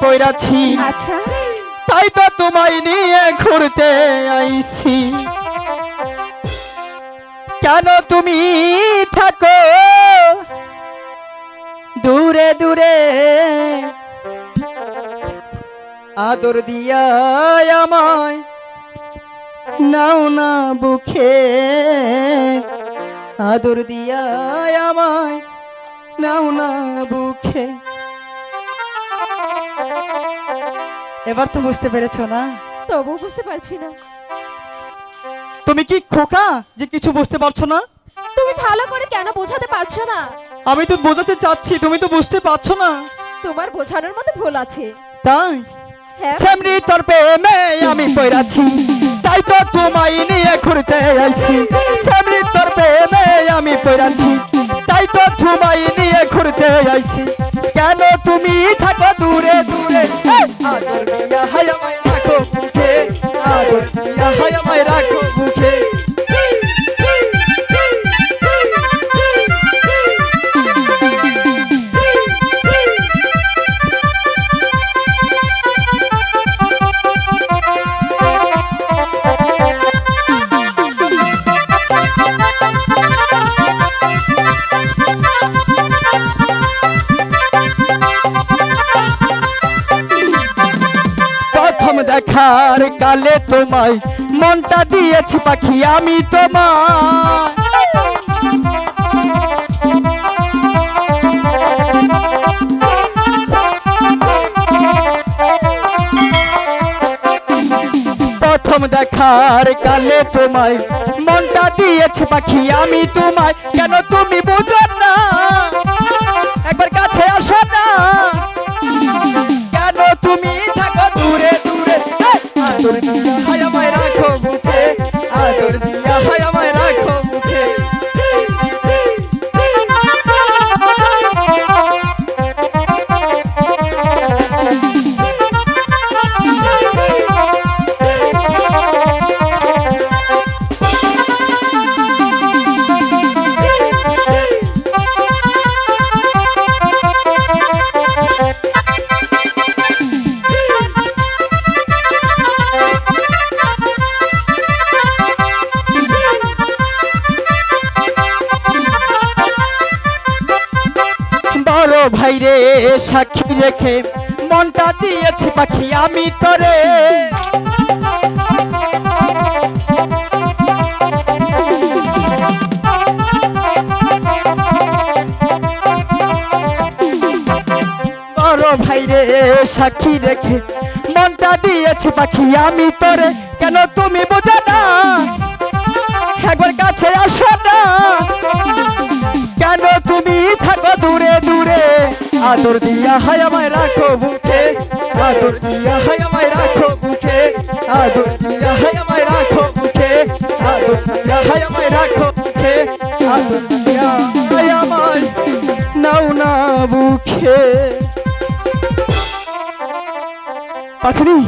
পড়াছি আচ্ছা। তাই তো তোমায় নিয়ে ঘুরতে আইছি। কেন তুমি থাকো? দূরে দূরে। আদর দিয়া আমায় নাও না বুখে আদর দিয়া আমায় নাও না বুখে এবার তো বুঝতে পেরেছ না? তবু বুঝতে পারছি না। তুমি কি খোকা যে কিছু বুঝতে পারছ না? তুমি ভালো করে কেন বোঝাতে পারছ না? আমি তো বোঝাতে চাচ্ছি তুমি তো বুঝতে পারছ না। তোমার বোঝানোর মতো ভুল আছে। তাই? হ্যাঁ। সেমনি তোর প্রেমে আমি পড়াছি তাই তো তোমায় নিয়ে ঘুরতে আইছি। সেমনি তোর প্রেমে আমি পড়াছি তাই তো তোমায় নিয়ে ঘুরতে আইছি। কেন তুমি থাকো দূরে দূরে? হায় আমায় রাখো প্রথম দেখার কালে তোমায় মনটা দিয়েছি পাখি, আমি তোমায় প্রথম দেখার কালে তোমায় মনটা দিয়েছে পাখি, আমি তোমায়। কেন তুমি বুঝো ভাইরে সাক্ষী রেখে মনটা দিয়েছি পাখি, আমি তোরে। বড় ভাইরে সাক্ষী রেখে মনটা দিয়েছি পাখি, আমি তোরে। কেন তুমি বোঝো আদর দিয়া, হায় আমায় রাখো বুকে। আদর দিয়া, হায় আমায় রাখো বুকে। আদর দিয়া, হায় আমায় রাখো বুকে। আদর দিয়া, হায় আমায় রাখো বুকে। আদর দিয়া, হায় আমায় নাও না বুকে। পাখরি